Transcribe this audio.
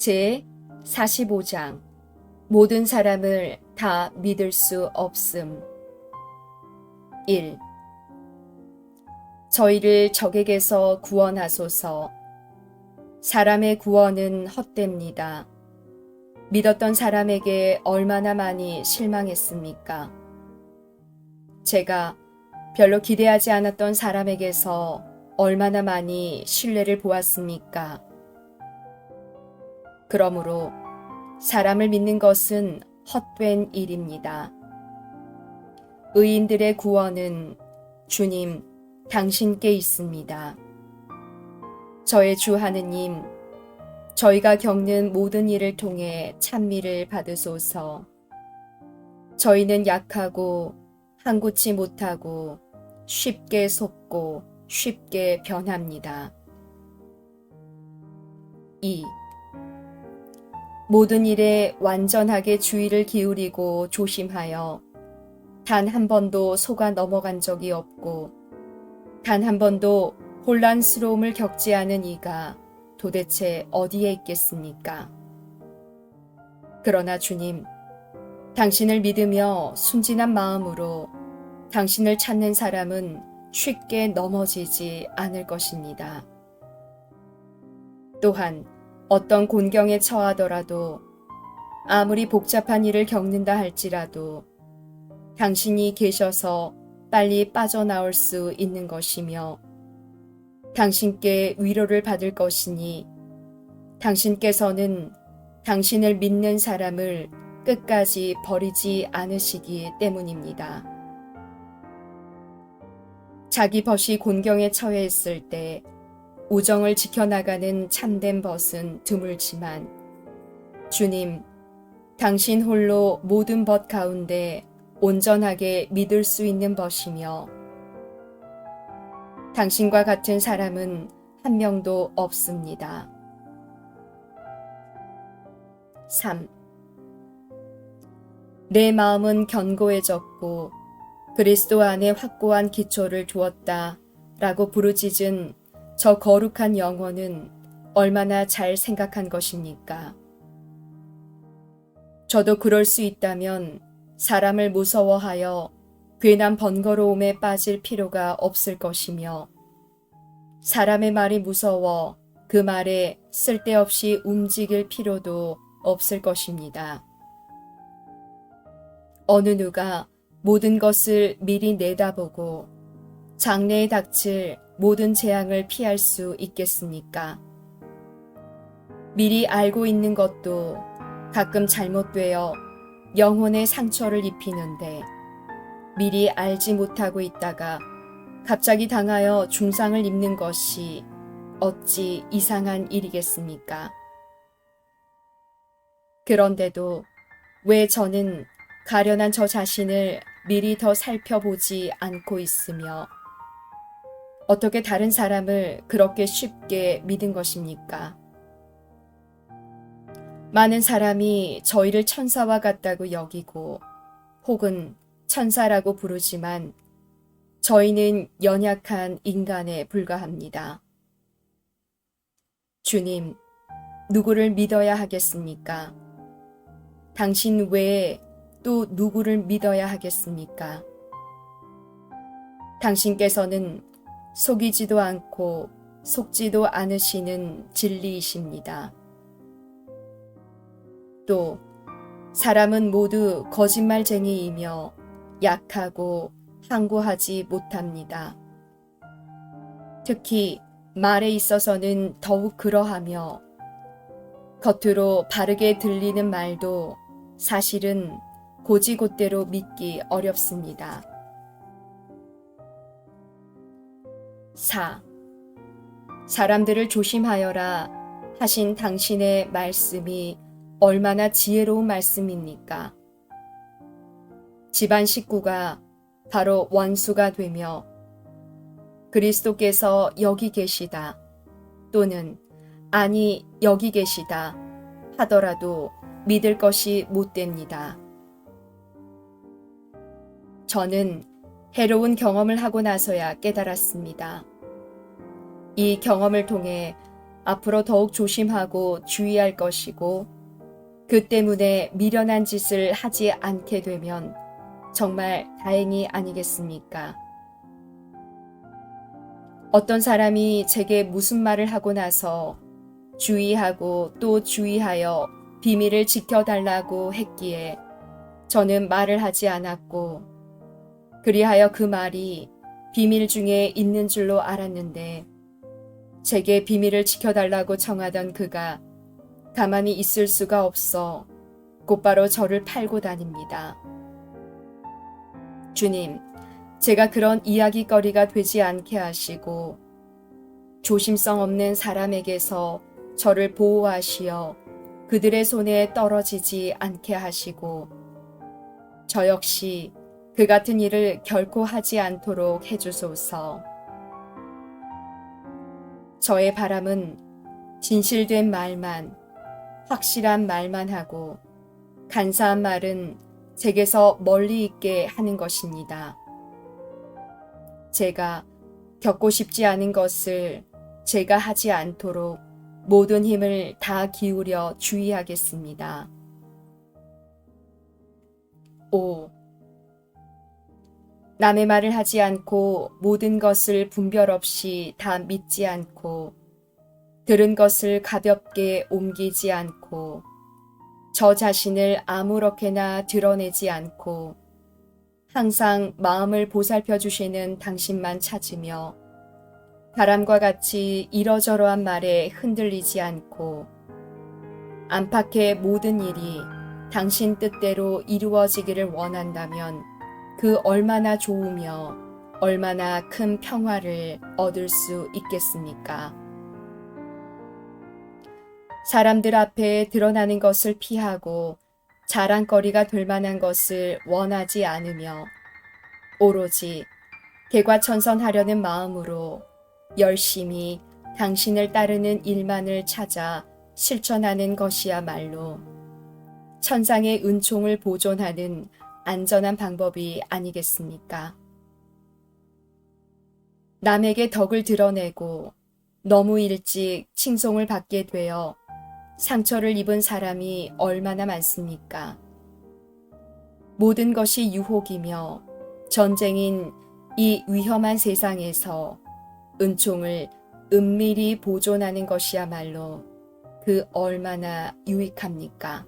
제 45장 모든 사람을 다 믿을 수 없음 1. 저희를 적에게서 구원하소서 사람의 구원은 헛됩니다. 믿었던 사람에게 얼마나 많이 실망했습니까? 제가 별로 기대하지 않았던 사람에게서 얼마나 많이 신뢰를 보았습니까? 그러므로 사람을 믿는 것은 헛된 일입니다. 의인들의 구원은 주님, 당신께 있습니다. 저의 주 하느님, 저희가 겪는 모든 일을 통해 찬미를 받으소서. 저희는 약하고 한구치 못하고 쉽게 속고 쉽게 변합니다. 2. 모든 일에 완전하게 주의를 기울이고 조심하여 단 한 번도 속아 넘어간 적이 없고 단 한 번도 혼란스러움을 겪지 않은 이가 도대체 어디에 있겠습니까? 그러나 주님, 당신을 믿으며 순진한 마음으로 당신을 찾는 사람은 쉽게 넘어지지 않을 것입니다. 또한 어떤 곤경에 처하더라도 아무리 복잡한 일을 겪는다 할지라도 당신이 계셔서 빨리 빠져나올 수 있는 것이며 당신께 위로를 받을 것이니 당신께서는 당신을 믿는 사람을 끝까지 버리지 않으시기 때문입니다. 자기 벗이 곤경에 처해 있을 때 우정을 지켜나가는 참된 벗은 드물지만 주님, 당신 홀로 모든 벗 가운데 온전하게 믿을 수 있는 벗이며 당신과 같은 사람은 한 명도 없습니다. 3. 내 마음은 견고해졌고 그리스도 안에 확고한 기초를 두었다 라고 부르짖은 저 거룩한 영혼은 얼마나 잘 생각한 것입니까? 저도 그럴 수 있다면 사람을 무서워하여 괜한 번거로움에 빠질 필요가 없을 것이며 사람의 말이 무서워 그 말에 쓸데없이 움직일 필요도 없을 것입니다. 어느 누가 모든 것을 미리 내다보고 장래에 닥칠 모든 재앙을 피할 수 있겠습니까? 미리 알고 있는 것도 가끔 잘못되어 영혼의 상처를 입히는데 미리 알지 못하고 있다가 갑자기 당하여 중상을 입는 것이 어찌 이상한 일이겠습니까? 그런데도 왜 저는 가련한 저 자신을 미리 더 살펴보지 않고 있으며 어떻게 다른 사람을 그렇게 쉽게 믿은 것입니까? 많은 사람이 저희를 천사와 같다고 여기고 혹은 천사라고 부르지만 저희는 연약한 인간에 불과합니다. 주님, 누구를 믿어야 하겠습니까? 당신 외에 또 누구를 믿어야 하겠습니까? 당신께서는 속이지도 않고 속지도 않으시는 진리이십니다. 또 사람은 모두 거짓말쟁이이며 약하고 항구하지 못합니다. 특히 말에 있어서는 더욱 그러하며 겉으로 바르게 들리는 말도 사실은 고지곳대로 믿기 어렵습니다. 4. 사람들을 조심하여라 하신 당신의 말씀이 얼마나 지혜로운 말씀입니까? 집안 식구가 바로 원수가 되며 그리스도께서 여기 계시다 또는 아니 여기 계시다 하더라도 믿을 것이 못 됩니다. 저는 해로운 경험을 하고 나서야 깨달았습니다. 이 경험을 통해 앞으로 더욱 조심하고 주의할 것이고 그 때문에 미련한 짓을 하지 않게 되면 정말 다행이 아니겠습니까? 어떤 사람이 제게 무슨 말을 하고 나서 주의하고 또 주의하여 비밀을 지켜달라고 했기에 저는 말을 하지 않았고 그리하여 그 말이 비밀 중에 있는 줄로 알았는데 제게 비밀을 지켜달라고 청하던 그가 가만히 있을 수가 없어 곧바로 저를 팔고 다닙니다. 주님, 제가 그런 이야기거리가 되지 않게 하시고 조심성 없는 사람에게서 저를 보호하시어 그들의 손에 떨어지지 않게 하시고 저 역시 그 같은 일을 결코 하지 않도록 해주소서. 저의 바람은 진실된 말만, 확실한 말만 하고 간사한 말은 제게서 멀리 있게 하는 것입니다. 제가 겪고 싶지 않은 것을 제가 하지 않도록 모든 힘을 다 기울여 주의하겠습니다. 5. 남의 말을 하지 않고 모든 것을 분별 없이 다 믿지 않고 들은 것을 가볍게 옮기지 않고 저 자신을 아무렇게나 드러내지 않고 항상 마음을 보살펴 주시는 당신만 찾으며 바람과 같이 이러저러한 말에 흔들리지 않고 안팎의 모든 일이 당신 뜻대로 이루어지기를 원한다면 그 얼마나 좋으며 얼마나 큰 평화를 얻을 수 있겠습니까? 사람들 앞에 드러나는 것을 피하고 자랑거리가 될 만한 것을 원하지 않으며 오로지 개과천선하려는 마음으로 열심히 당신을 따르는 일만을 찾아 실천하는 것이야말로 천상의 은총을 보존하는 안전한 방법이 아니겠습니까? 남에게 덕을 드러내고 너무 일찍 칭송을 받게 되어 상처를 입은 사람이 얼마나 많습니까? 모든 것이 유혹이며 전쟁인 이 위험한 세상에서 은총을 은밀히 보존하는 것이야말로 그 얼마나 유익합니까?